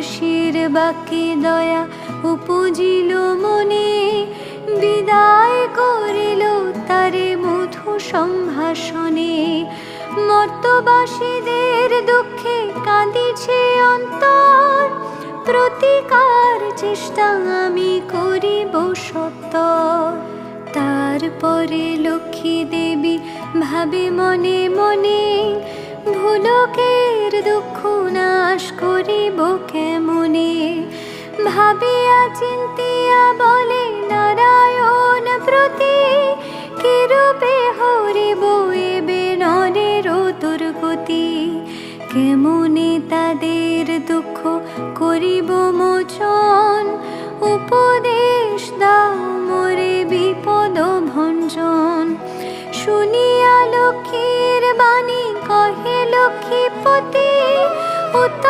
মহর্ষির বাকি দয়া উপজিল মনে, বিদায় করিল তারে মধু সম্ভাষণে। মর্তবাসীদের দুঃখে কাঁদিছে অন্তর, প্রতিকার চেষ্টা আমি করিব সত্য তারপরে লক্ষ্মী দেবী ভাবে মনে মনে ভাবিয়া চিন্তিয়া বলে, নারায়ণ প্রতি কিরূপে হরিব এবে নরের দুর্গতি কেমনে তাদের দুঃখ করিব মোচন? উপদেশ দাও মোরে বিপদ ভঞ্জন। শুনিয়া লক্ষ্মীর বাণী কহে, লক্ষ্মীপতি উতলা কি